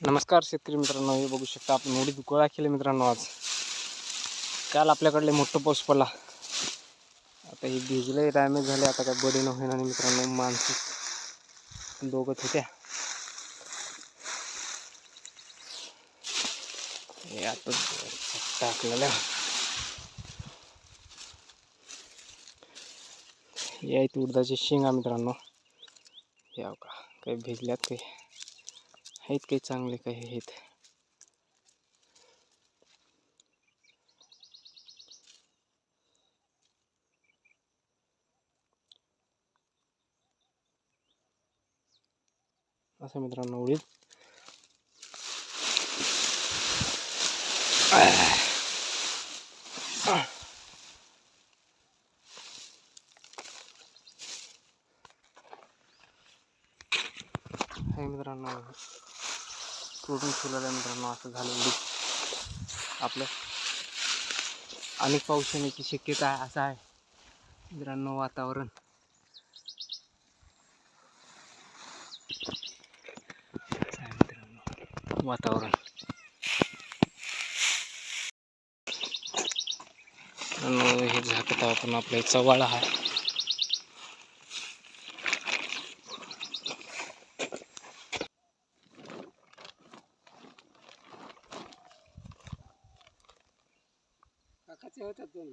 नमस्कार शेतकरी मित्रांनो हे बघू शकता आपण. उडीद गोळा केले मित्रांनो आज. काल आपल्याकडले मोठं पाऊस पडला. आता हे भिजले डॅमेज झाले आता काय बडे न होईना आणि मित्रांनो मानसिक दोघत होत्या हे आता टाकलेल्या या आहेत उडदाचे शेंगा मित्रांनो. या का काही भिजल्यात काही आहेत काही चांगले काही आहेत असं मित्रांनो उडीद हे मित्रांनो तोडून ठेवलेलं आहे मित्रांनो असं झालं आपलं अनेक पाऊस येण्याची शक्यता आहे असं आहे. मित्रांनो वातावरण. मित्रांनो वातावरण. हे झाकत आपण आपल्या चवाळा आहे. काकाचे होतात दोन